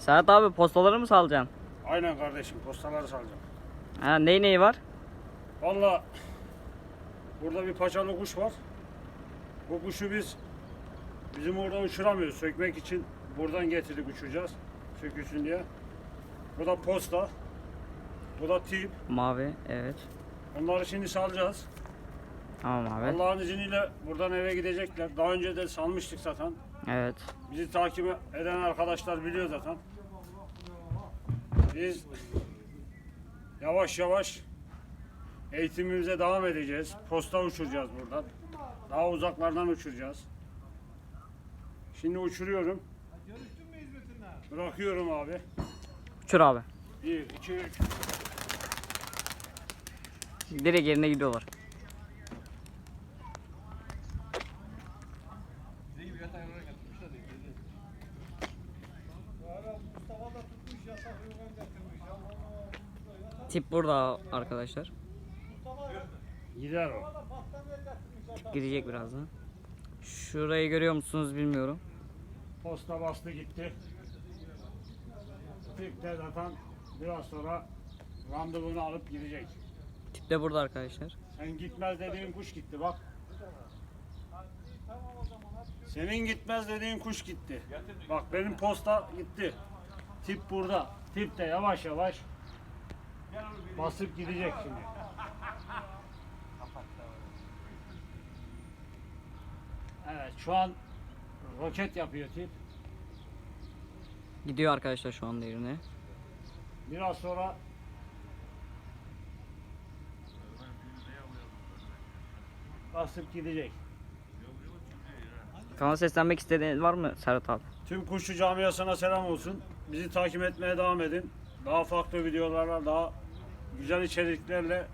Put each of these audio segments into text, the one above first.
Serhat abi postaları mı salacaksın? Aynen kardeşim postaları salacağım. Ha ney neyi var? Valla burada bir paçalı kuş var. Bu kuşu biz bizim orada uçuramıyoruz. Sökmek için buradan getirdik uçacağız. Sökülsün diye. Bu da posta. Bu da tip. Mavi evet. Onları şimdi salacağız. Tamam abi. Allah'ın izniyle buradan eve gidecekler. Daha önce de salmıştık zaten. Evet. Bizi takip eden arkadaşlar biliyor zaten. Biz yavaş yavaş eğitimimize devam edeceğiz. Posta uçuracağız buradan. Daha uzaklardan uçuracağız. Şimdi uçuruyorum. Bırakıyorum abi. Uçur abi. 1, 2, 3. Direkt yerine gidiyorlar. Tip burada arkadaşlar. Gider o. Gidecek birazdan. Şurayı görüyor musunuz bilmiyorum. Posta bastı gitti. Tip de zaten biraz sonra randevunu alıp gidecek. Tip de burada arkadaşlar. Sen gitmez dediğin kuş gitti bak. Senin gitmez dediğin kuş gitti. Bak benim posta gitti. Tip burada. Tip de yavaş yavaş basıp gidecek şimdi. Evet şu an roket yapıyor tip. Gidiyor arkadaşlar şu anda yerine. Biraz sonra basıp gidecek. Kanala seslenmek istediğiniz var mı Serhat abi? Tüm kuşçu camiasına selam olsun. Bizi takip etmeye devam edin. Daha farklı videolarla, daha güzel içeriklerle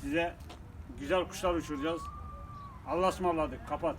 size güzel kuşlar uçuracağız. Allah'a ısmarladık. Kapat.